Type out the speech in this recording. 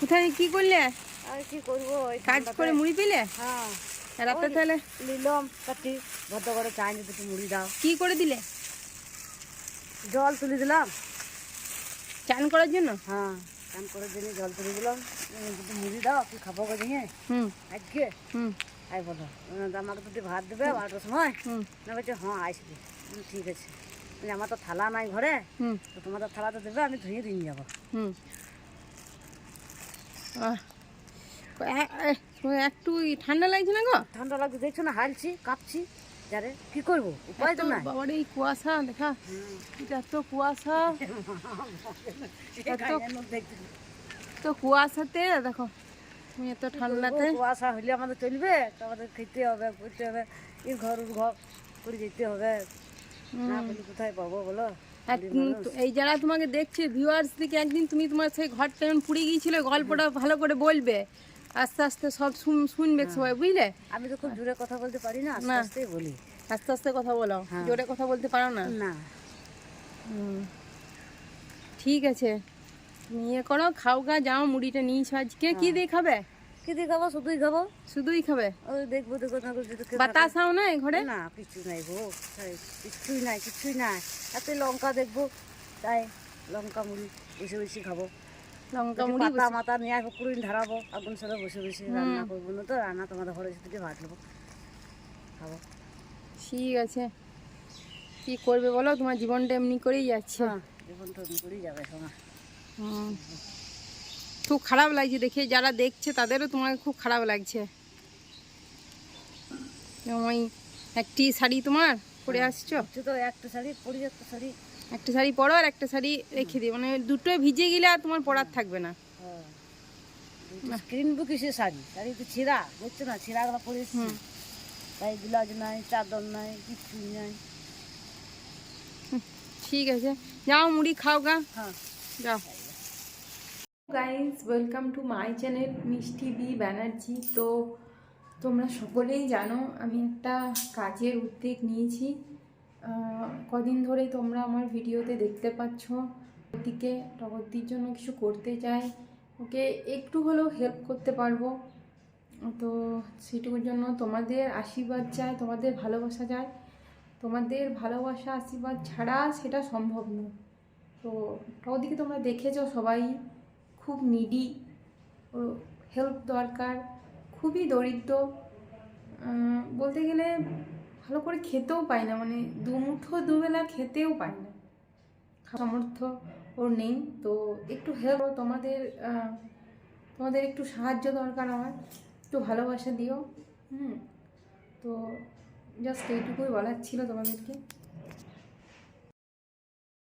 কোথায় কি করলে? আর কি করব কাজ করে মুড়ি পেলে? হ্যাঁ। রাতে তাহলে? নিলাম কাটি ভদ্র করে চাইনি দুটো মুড়ি দাও। কি করে দিলে? জল তুলে দিলাম। চান করার জন্য? হ্যাঁ চান করে দিলে জল তুলে দিলাম। উম, মুড়ি দাও কি খাব গো দিয়ে হুম। আজকে? হুম। আই বলো। আমাকে দুটো ভাত দেবে বারোটার সময়? হুম। না বলছে হ্যাঁ আসবে। ঠিক আছে। আমার তো থালা নাই ঘরে। হুম। তো তোমাদের থালা তো দেবে আমি ধুয়ে দিয়ে যাব। হুম। একটু ঠান্ডা লাগছে না গো? ঠান্ডা লাগছে দেখছ না হালছি কাঁপছি। যারে কি করব? উপায় তো নাই। বাবার এই কুয়াশা দেখা। এটা এত কুয়াশা। তো কুয়াশাতে দেখো তুমি এত ঠান্ডাতে। কুয়াশা হলে আমাদের চলবে তো আমাদের খেতে হবে করতে হবে। এই ঘর ঘর করে যেতে হবে। না বলি কোথায় পাবো বলো? তো- এই যারা তোমাকে দেখছে ভিউয়ার্স দিকে একদিন তুমি তোমার সেই ঘরটা যখন পুড়ে গিয়েছিল গল্পটা ভালো করে বলবে। আস্তে আস্তে সব শুনবে সবাই বুঝলে? আমি তো খুব জোরে কথা বলতে পারি না আস্তে না। বলি। আস্তে আস্তে কথা বলো হ্যাঁ। জোরে কথা বলতে পারো না? না। ঠিক আছে ইয়ে করো খাও গা যাও মুড়িটা নিয়েছো আজকে। কি দিয়ে খাবে? কি দিয়ে খাব? শুধুই খাব? শুধুই খাবে? ওই দেখব দেখব না যদি বাতাস আও না ঘরে? না কিছু নাই গো। কিছুই নাই কিছুই নাই। এত লঙ্কা দেখব? তাই লঙ্কা মুড়ি বসে বসে খাব। লঙ্কা মুড়ি পাতা মাথা নিয়ে আসব পুরুন ধারাবো। আগুন সাথে বসে বসে রান্না করব না তো? রান্না তোমাদের ঘরে থেকে ভাত নেব। খাব। ঠিক আছে। কি করবে বলো? তোমার জীবনটা এমনি করেই যাচ্ছে। হ্যাঁ তো এমনি করেই যাবে সময় হুম। খুব খারাপ লাগছে দেখে যারা দেখছে তাদেরও তোমাকে খুব খারাপ লাগছে। ওই একটি শাড়ি তোমার পরে আসছো? হচ্ছে তো একটা শাড়ি পরি একটা শাড়ি। একটা শাড়ি পরো আর একটা শাড়ি রেখে দিও। মানে দুটোই ভিজে গেলে আর তোমার পরার থাকবে না। হ্যাঁ। কিনবো কিসের শাড়ি। শাড়ি তো ছিঁড়া বুঝছ না? ছিঁড়াগুলো পরে। তাই ব্লাউজ নাই চাদর নাই কিছুই নাই। ঠিক আছে। যাও মুড়ি খাও গা। হ্যাঁ। যাও। Guys welcome to my channel Mishti B Banerjee তো তোমরা সকলেই জানো, আমি একটা কাজের উদ্যোগ নিয়েছি। কদিন ধরেই তোমরা আমার ভিডিওতে দেখতে পাচ্ছ, ওদিকে টগরদির জন্য কিছু করতে চাই। ওকে, একটু হলেও হেল্প করতে পারব। তো সেটুকুর জন্য তোমাদের আশীর্বাদ চাই, তোমাদের ভালোবাসা চাই। তোমাদের ভালোবাসা, আশীর্বাদ ছাড়া সেটা সম্ভব নয়। তো ওদিকে তোমরা দেখেছ সবাই। খুব নিডি হেল্প দরকার, খুবই দরিদ্র। বলতে গেলে ভালো করে খেতেও পায় না মানে দুমুঠো দুবেলা খেতেও পায় না। সামর্থ্য ওর নেই, তো একটু হেল্প তোমাদের তোমাদের একটু সাহায্য দরকার আমার, একটু ভালোবাসা দিও। হুম, তো জাস্ট এইটুকুই বলার ছিল তোমাদেরকে।